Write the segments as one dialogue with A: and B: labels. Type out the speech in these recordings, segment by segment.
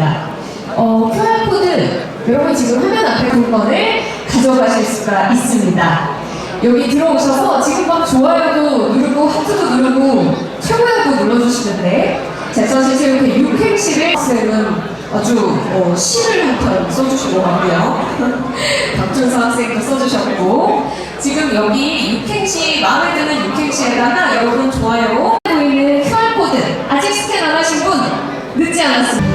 A: 있습니다. 어, QR코드, 여러분 지금 화면 앞에 본거을 가져가실 수가 있습니다. 여기 들어오셔서 지금 막 좋아요도 누르고 하트도 누르고 최고야도 눌러주시는데 제천시 이렇게 육행시를 선생님은 아주 어, 시를 한편 써주신 것 같고요. 박준서 학생도 써주셨고 지금 여기 육행시, 마음에 드는 육행시에다가 여러분 좋아요 보이는 QR코드 아직 스캔 안 하신 분 늦지 않았습니다.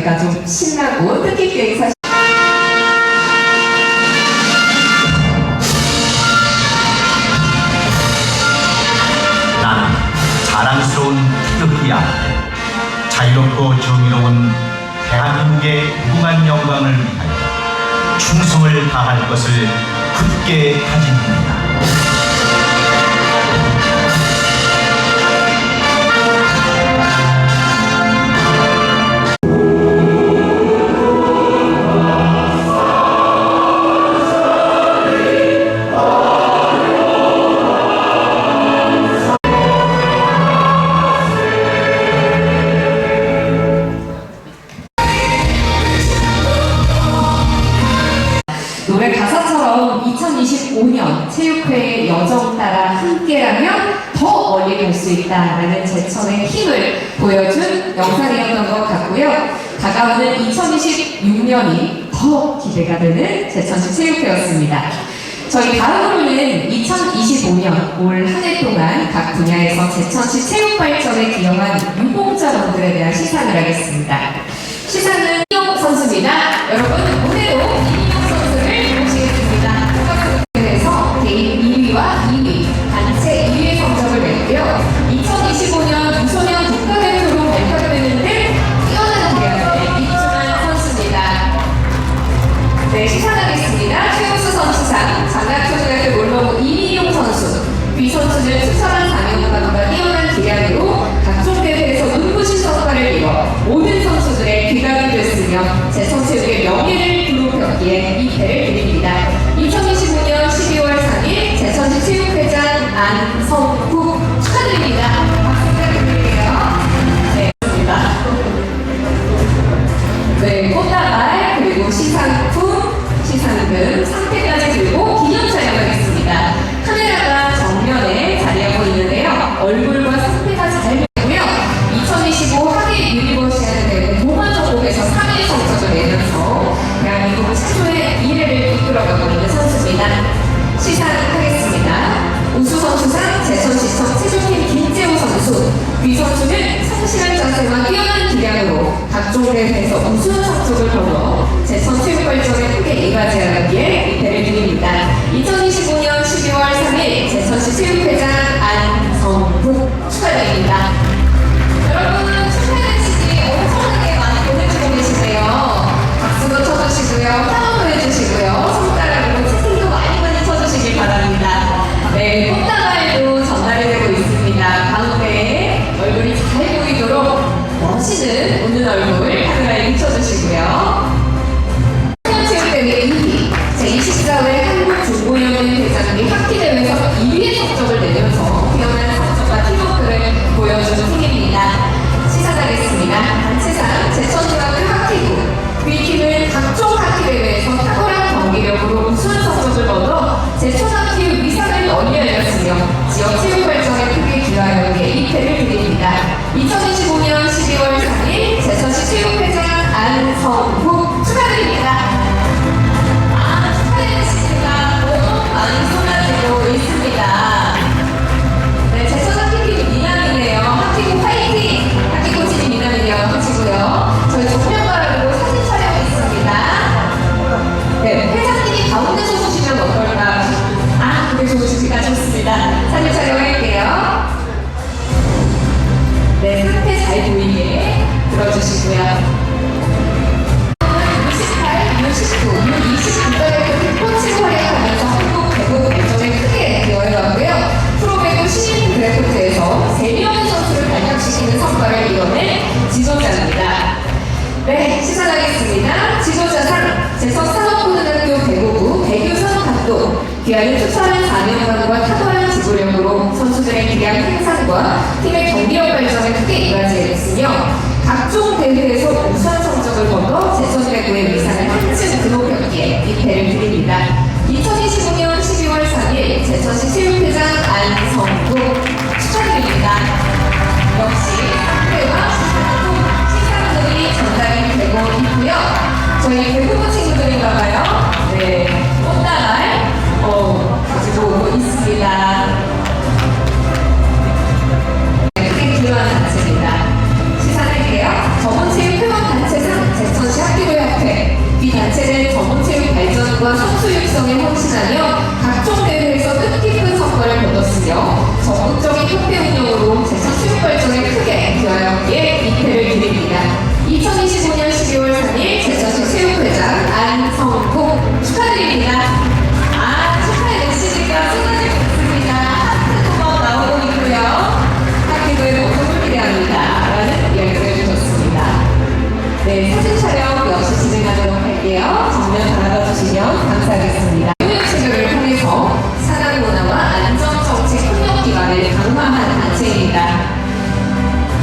A: 저희가 좀 신나고 뜻깊게 행사
B: 나는 자랑스러운 태극기야 자유롭고 정의로운 대한민국의 무궁한 영광을 위하여 충성을 다할 것을 굳게 다짐합니다.
A: 저는 2026년이 더 기대가 되는 제천시 체육회였습니다. 저희 다음으로는 2025년 올 한 해 동안 각 분야에서 제천시 체육 발전에 기여한 유공자분들에 대한 시상을 하겠습니다. 시상은 희영 선수입니다. 여러분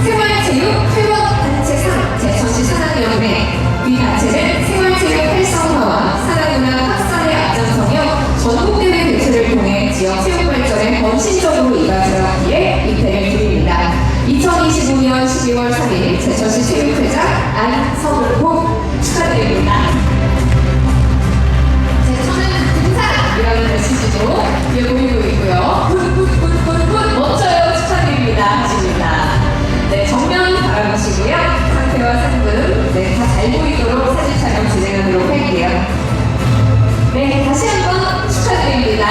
A: 생활체육 회원 단체상 제천시 산학연맹 이 단체는 생활체육 활성화와 산학문화 확산에 앞장서며 전국대회 개최를 통해 지역 체육 발전에 헌신적으로 이바지하기에 입회를 드립니다. 2025년 12월 3일 제천시 체육회장 안성국 축하드립니다. 제천은 등산이라는 메시지도 뒤에 보이고 있고요. 상태와 상품 네다 잘 보이도록 사진 촬영 진행하도록 할게요. 네 다시 한번 축하드립니다.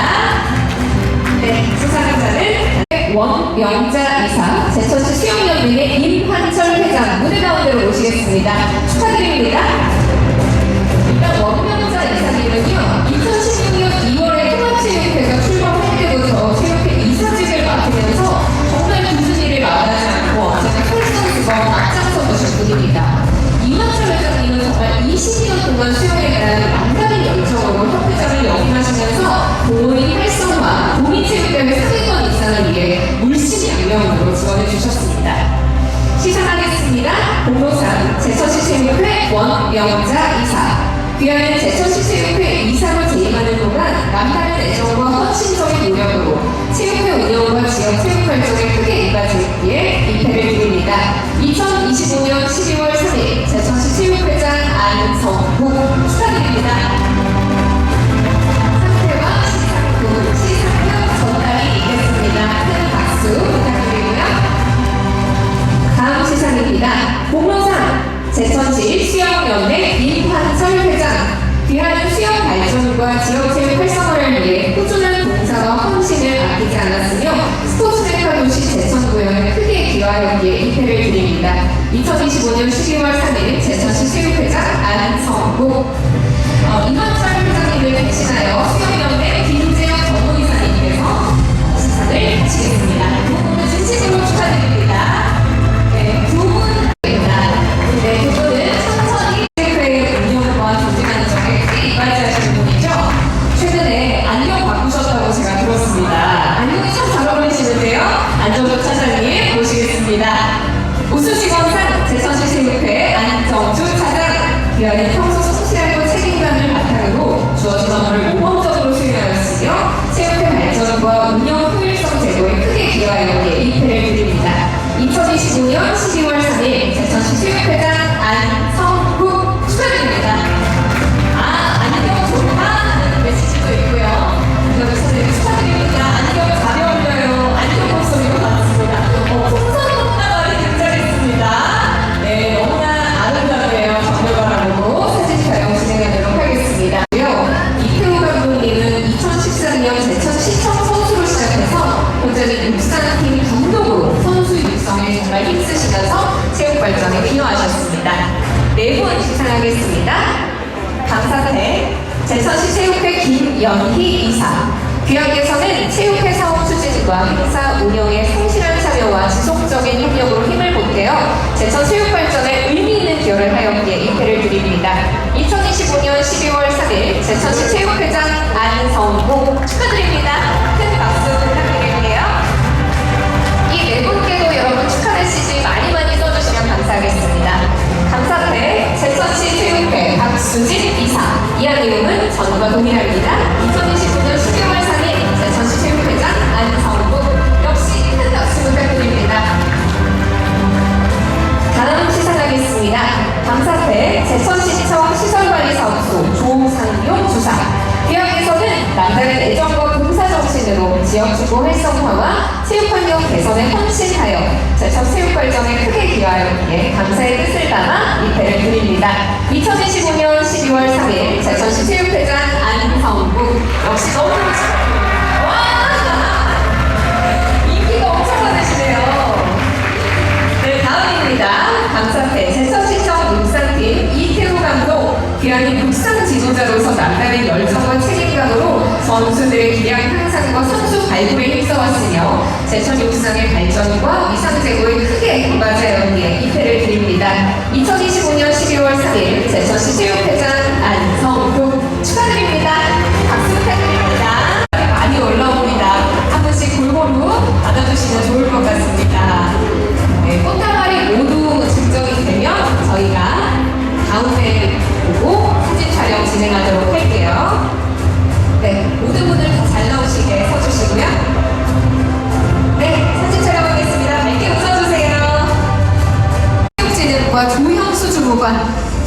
A: 네 수상자는 원명자 이사 제천시 수영연맹의 임환철 회장 무대 가운데로 모시겠습니다. 축하드립니다. 일단 원명자 이사님은요 분입니다. 이만철 회장님은 정말 20년 동안 수영에 대한 남다른 열정으로 협회장을 역임하시면서 동호인 활성화, 도민체육대회 상위권 이상을 위해 물심양면으로 지원해 주셨습니다. 시상하겠습니다. 공로상 제천시 체육회 원명자 이사. 귀하는 제천시 체육회 이사로 재임하는 동안 남다른 애정과 헌신적인 노력으로 체육회 운영과 지역 체육 발전에 크게 이바지했기에 입회를 드립니다. 2025년 12월 3일 제천시 체육회장 안성국 축하드립니다. 상태와 시상품, 시상금 전달이 있겠습니다. 큰 박수 부탁드리고요. 다음 시상입니다. 공로상 제천시 수영연맹 임환철 회장 귀하는 수영 발전과 지역체육 활성화를 위해 꾸준한 봉사와 헌신을 아끼지 않았으며 스포츠 메카 도시 제천 구현에 크게 기여하였기에 입회를 드립니다. 2025년 12월 3일 제천시 체육회장 안성국 어, 임환철 회장님을 대신하여 수영연맹 김재영 전문이사님께서 시상을 마치겠습니다. 두 분을 진심으로 축하드립니다. 네, 두 분. 네, 두 분은 천천히 체육회의 운영과 조직하는 점에 크게 이바지하시는 분이죠. 최근에 안경 바꾸셨다고 제가 들었습니다. 안경이 참 잘 어울리시는데요. 안정적 차장님 모시겠습니다. 우수직원상 연결 하였기에 입회를 드립니다. 2025년 12월 3일 제천시 체육회장 안성국 축하드립니다. 큰 박수 부탁드릴게요. 이 네 분께도 여러분 축하의 시지 많이 많이 써주시면 감사하겠습니다. 감사패 제천시 체육회 박수진 이사 이하 내용은 전과 동일합니다. 2025년 12월 3일 제천시 체육회장 안성국 역시 큰 박수 부탁드립니다. 다음 시상하겠습니다. 감사패 제천시청 시설관리사업소 조상용 주사. 기왕에서는 남다른 애정과 봉사정신으로 지역주거 활성화와 체육환경 개선에 헌신하여 제천 체육발전에 크게 기여하였기에 감사의 뜻을 담아 입회를 드립니다. 2025년 12월 3일 제천시 체육회장 안성국 역시 너무 축하드립니다. 와! 인기가 엄청 많으시네요. 네, 다음입니다. 감사패 제천 지도자로서 남다른 열정과 책임감으로 선수들의 기량 향상과 선수 발굴에 힘써왔으며 제천 육상의 발전과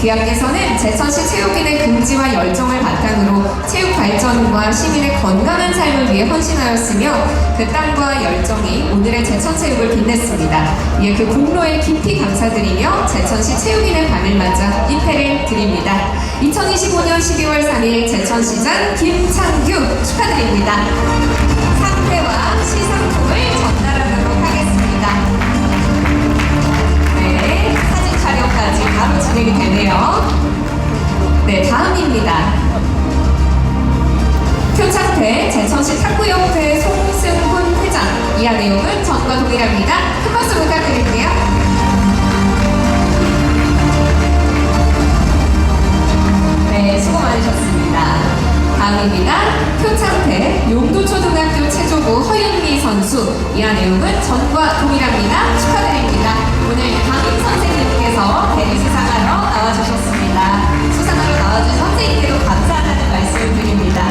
A: 귀하께서는 제천시 체육인의 긍지와 열정을 바탕으로 체육 발전과 시민의 건강한 삶을 위해 헌신하였으며 그 땀과 열정이 오늘의 제천체육을 빛냈습니다. 이에 그 공로에 깊이 감사드리며 제천시 체육인의 밤을 맞아 입회를 드립니다. 2025년 12월 3일 제천시장 김창규 축하드립니다. 촬영까지 바로 진행이 되네요. 네, 다음입니다. 표창태 제천시 탁구협회 송승훈 회장 이하 내용은 전과 동일합니다. 큰 박수 부탁드릴게요. 네, 수고 많으셨습니다. 다음입니다. 표창태 용도초등학교 체조부 허윤미 선수 이하 내용은 전과 동일합니다. 축하드립니다. 오늘 강임 선생님께서 대리 수상하러 나와주셨습니다. 수상하러 나와주신 선생님께도 감사하다는 말씀을 드립니다.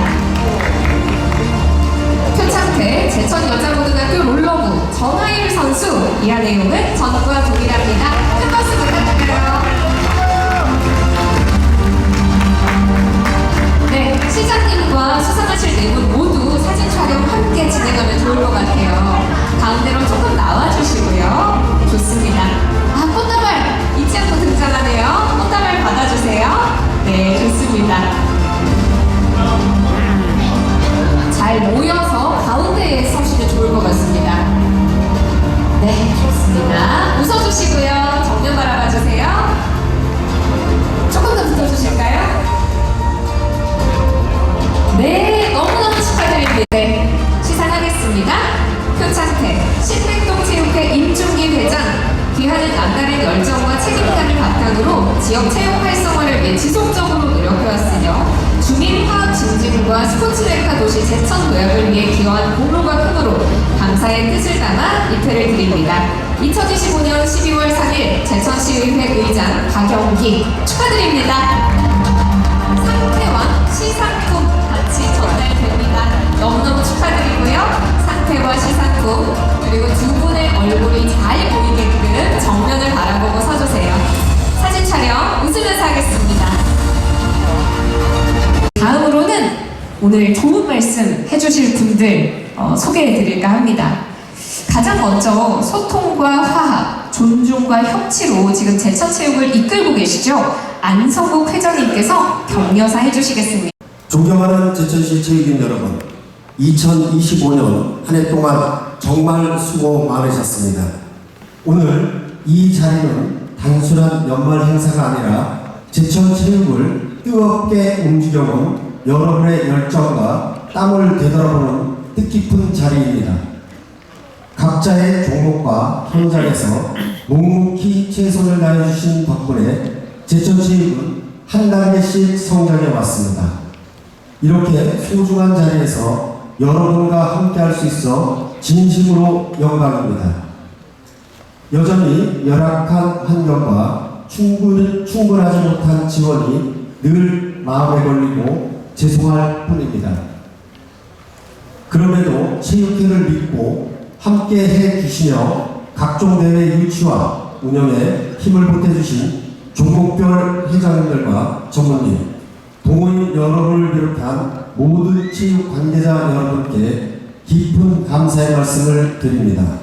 A: 표창태 제천여자고등학교 롤러부 전하일 선수 이하 내용은 전과 동일합니다. 함께 진행하면 좋을 것 같아요. 가운데로 조금 나와주시고요. 좋습니다. 아, 꽃다발 잊지 않고 등장하네요. 꽃다발 받아주세요. 네, 좋습니다. 잘 모여서 가운데에 서시면 좋을 것 같습니다. 네, 좋습니다. 웃어주시고요. 정면 바라봐 주세요. 조금 더 붙어주실까요? 박영기 축하드립니다. 상태와 시상품 같이 전달됩니다. 너무너무 축하드리고요. 상태와 시상품 그리고 두 분의 얼굴이 잘 보이게끔 정면을 바라보고 서주세요. 사진 촬영 웃으면서 하겠습니다. 다음으로는 오늘 좋은 말씀 해주실 분들 어, 소개해드릴까 합니다. 가장 먼저 소통과 화합, 존중과 협치로 지금 제천체육을 이끌고 계시죠? 안성국 회장님께서 격려사 해주시겠습니다.
C: 존경하는 제천시 체육인 여러분, 2025년 한 해 동안 정말 수고 많으셨습니다. 오늘 이 자리는 단순한 연말 행사가 아니라 제천 체육을 뜨겁게 움직여온 여러분의 열정과 땀을 되돌아보는 뜻깊은 자리입니다. 각자의 종목과 현장에서 묵묵히 최선을 다해주신 덕분에 제천체육은 한 단계씩 성장해 왔습니다. 이렇게 소중한 자리에서 여러분과 함께 할 수 있어 진심으로 영광입니다. 여전히 열악한 환경과 충분, 충분하지 못한 지원이 늘 마음에 걸리고 죄송할 뿐입니다. 그럼에도 체육회를 믿고 함께 해 주시며 각종 대회 유치와 운영에 힘을 보태주신 종목별 회장님들과 전무님, 동호인 여러분을 비롯한 모든 체육 관계자 여러분께 깊은 감사의 말씀을 드립니다.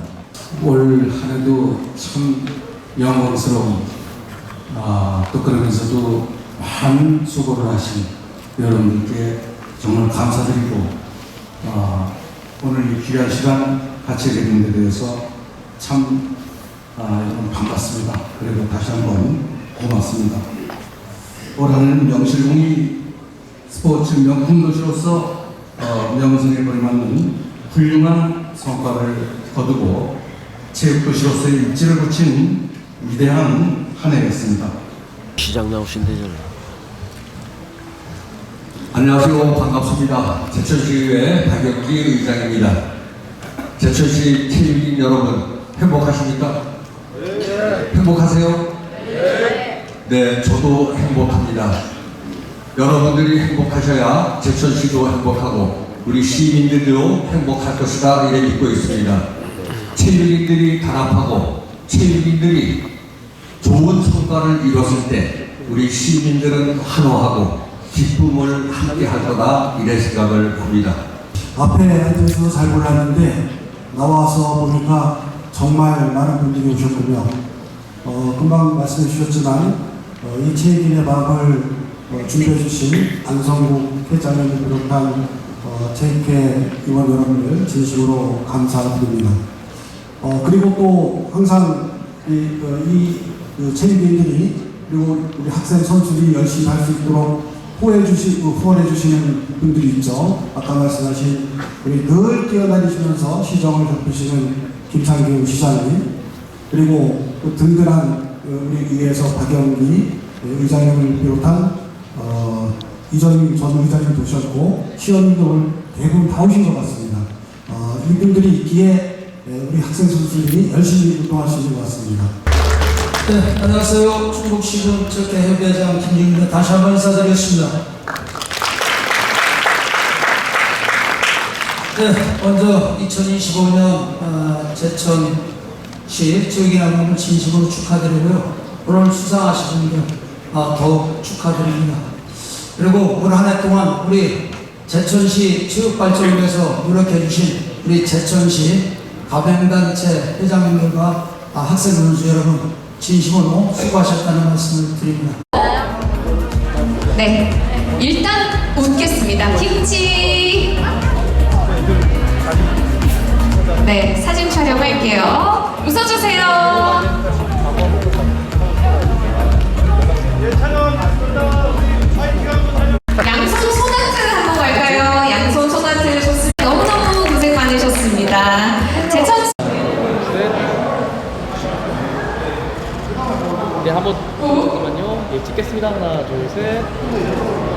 D: 올 한해도 참 영광스러운 아, 또 그러면서도 많은 수고를 하신 여러분들께 정말 감사드리고 아, 오늘 이 귀한 시간 같이 되는 데 대해서 참 아, 여러분 반갑습니다. 그리고 다시 한번 고맙습니다. 올 한해는 명실공히 스포츠 명품 도시로서 어, 명성에 걸맞는 훌륭한 성과를 거두고 체육도시로서의 입지를 붙인 위대한 한 해였습니다.
E: 시장 나오신대요.
F: 안녕하세요. 반갑습니다. 제천시의회 박영기 의장입니다. 제천시 체육인 여러분, 행복하십니까? 네. 행복하세요? 네. 저도 행복합니다. 여러분들이 행복하셔야 제천시도 행복하고 우리 시민들도 행복할 것이다 이래 믿고 있습니다. 체육인들이 단합하고 체육인들이 좋은 성과를 이뤘을 때 우리 시민들은 환호하고 기쁨을 함께 할 거다 이래 생각을 합니다.
G: 앞에 앉아서 잘 몰랐는데 나와서 보니까 정말 많은 분들이 오셨군요. 어, 금방 말씀해 주셨지만 어, 이 체육인의 마음을 어, 준비해 주신 안성국 회장님을 비롯한 어, 체육회 의원 여러분을 진심으로 감사드립니다. 어, 그리고 또 항상 이, 어, 이그 체육인들이 그리고 우리 학생 선수들이 열심히 할 수 있도록 후원해 주시, 그 후원해 주시는 분들이 있죠. 아까 말씀하신 우리 늘 뛰어다니시면서 시정을 좁히시는 김창규 시장님 그리고 또 든든한 그 우리 의회에서 박영기 의장님을 비롯한 어, 이전임 전 의장님도 오셨고 시원님도 대부분 다 오신 것 같습니다. 어, 이분들이 있기에 예, 우리 학생 선수들이 열심히 있는 것 같습니다.
H: 네, 안녕하세요. 충북시군 체육회협회장 김영입니다. 다시 한번 인사드리겠습니다. 네, 먼저 2025년 어, 제천시 체육인학년을 진심으로 축하드리고요. 오늘 수상하신 분들 아, 더욱 축하드립니다. 그리고 올 한 해 동안 우리 제천시 체육발전을 위해서 노력해 주신 우리 제천시 가맹단체 회장님들과 아, 학생 선수 여러분 진심으로 수고하셨다는 말씀을 드립니다.
A: 네, 일단 웃겠습니다. 김치. 네, 사진 촬영할게요. 웃어주세요. 양손
E: 한번 잠깐만요. 예, 찍겠습니다. 하나, 둘, 셋.